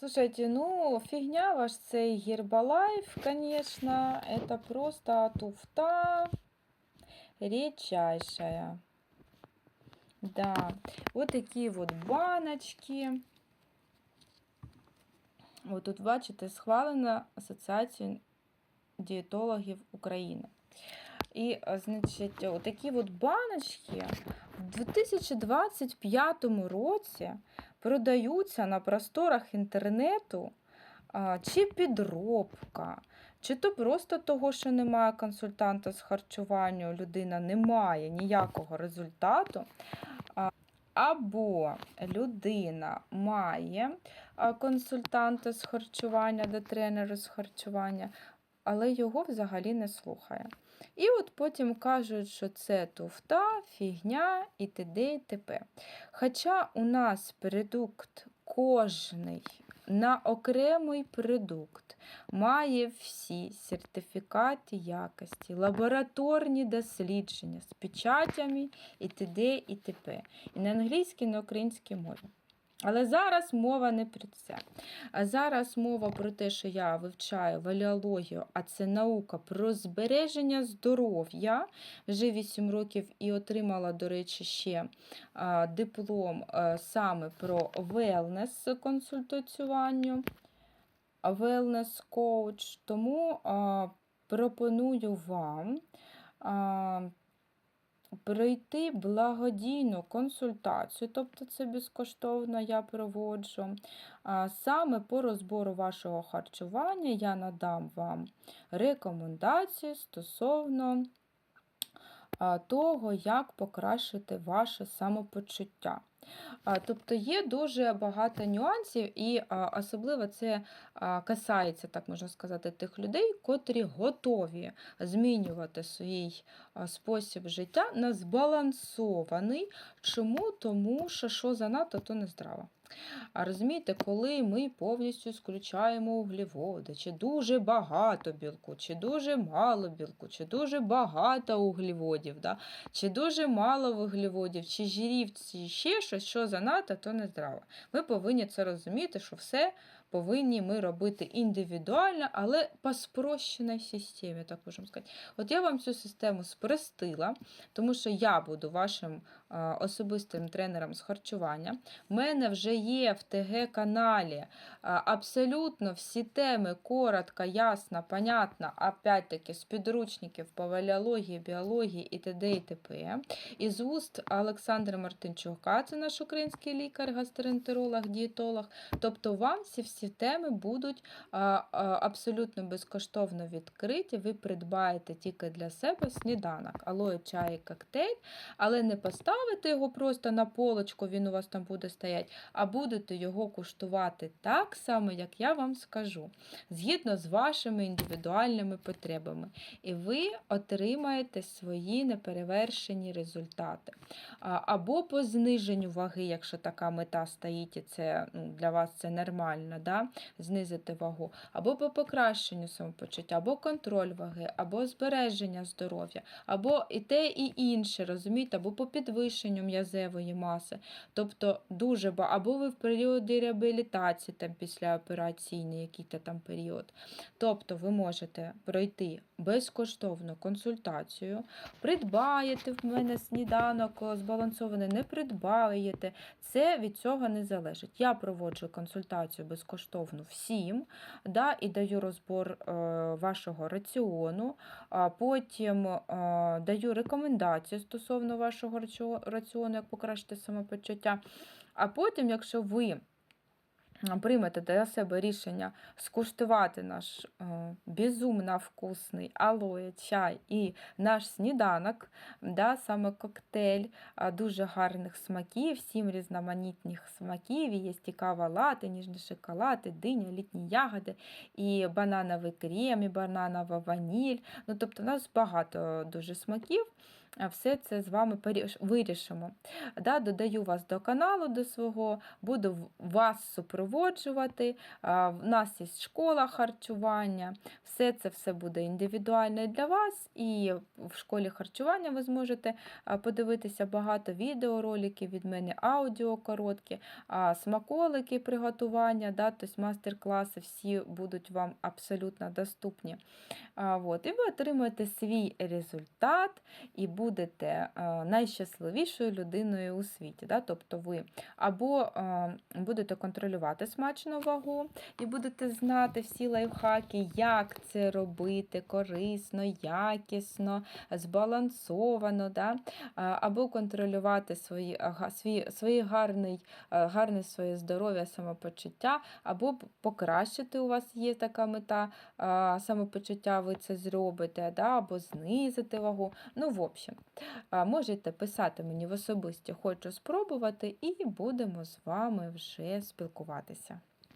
Слушайте, ну, фигня ваш цей Гербалайф, конечно, это просто туфта редчайшая. Да, вот такие вот баночки. От тут, бачите, схвалена Асоціацією дієтологів України. І, значить, такі от баночки в 2025 році продаються на просторах інтернету чи підробка, чи то просто того, що немає консультанта з харчування, людина не має ніякого результату. Або людина має консультанта з харчування до тренера з харчування, але його взагалі не слухає. І от потім кажуть, що це туфта, фігня і т.д. і т.п. Хоча у нас продукт кожний на окремий продукт має всі сертифікати якості, лабораторні дослідження з печатями і т.д. і т.п. І на англійській, і на українській мові. Але зараз мова не про це. Зараз мова про те, що я вивчаю валіологію, а це наука про збереження здоров'я вже 8 років і отримала, до речі, ще диплом саме про велнес консультацювання, велнес коуч. Тому пропоную вам. Пройти благодійну консультацію, тобто це безкоштовно я проводжу. Саме по розбору вашого харчування я надам вам рекомендації стосовно того, як покращити ваше самопочуття. Тобто є дуже багато нюансів, і особливо це касається, так можна сказати, тих людей, котрі готові змінювати свій спосіб життя на збалансований. Чому? Тому що що занадто, то не здраво. А розумієте, коли ми повністю сключаємо углеводи, чи дуже багато білку, чи дуже мало білку, чи дуже багато углеводів, да? чи дуже мало вуглеводів, чи жирів, чи ще щось, що занадто, то не здраво. Ми повинні це розуміти, що все повинні ми робити індивідуально, але по спрощеній системі, так можемо сказати. От я вам цю систему спростила, тому що я буду вашим особистим тренером з харчування. У мене вже є в ТГ-каналі абсолютно всі теми коротко, ясно, понятно, опять-таки з підручників по валіології, біології і т.д. і т.п. Із уст Олександра Мартинчука, це наш український лікар, гастроентеролог, дієтолог. Тобто вам всі всі теми будуть абсолютно безкоштовно відкриті. Ви придбаєте тільки для себе сніданок, алоє, чай, коктейль, але не поставите його просто на полочку, він у вас там буде стояти, а будете його куштувати так само, як я вам скажу, згідно з вашими індивідуальними потребами. І ви отримаєте свої неперевершені результати. Або по зниженню ваги, якщо така мета стоїть, і це ну, для вас це нормально да, знизити вагу, або по покращенню самопочуття, або контроль ваги, або збереження здоров'я, або і те, і інше, розумієте, або по підвищенню м'язевої маси. Тобто дуже багато, або ви в періоді реабілітації, там після операційний який-то там період. Тобто ви можете пройти безкоштовну консультацію, придбаєте в мене сніданок збалансований, не придбаєте. Це від цього не залежить. Я проводжу консультацію безкоштовно всім, да, і даю розбор е, вашого раціону, а потім е, даю рекомендації стосовно вашого раціону, як покращити самопочуття. А потім, якщо ви приймете для себе рішення скуштувати наш е, безумно вкусний алоє, чай і наш сніданок, да, саме коктейль дуже гарних смаків, сім різноманітних смаків, є і кава лати, ніжний шоколад, диня, літні ягоди, і банановий крем, і бананова ваніль. Ну, Тобто у нас багато дуже смаків. А, все це з вами вирішимо. Да, додаю вас до каналу до свого, буду вас супроводжувати. В нас є школа харчування, все це все буде індивідуально для вас. І в школі харчування ви зможете подивитися багато відеороликів від мене, аудіо короткі, смаколики приготування, да, тобто мастер-класи всі будуть вам абсолютно доступні. А, вот, і ви отримаєте свій результат і будете а, найщасливішою людиною у світі. Да? Тобто ви або будете контролювати смачну вагу і будете знати всі лайфхаки, як це робити корисно, якісно, збалансовано, да? Або контролювати свої, свій, свої гарний, е, гарне своє здоров'я, самопочуття, або покращити у вас є така мета самопочуття, ви це зробите, да? або знизити вагу. Ну, в общем, можете писати мені в особисті, хочу спробувати, і будемо з вами вже спілкуватися.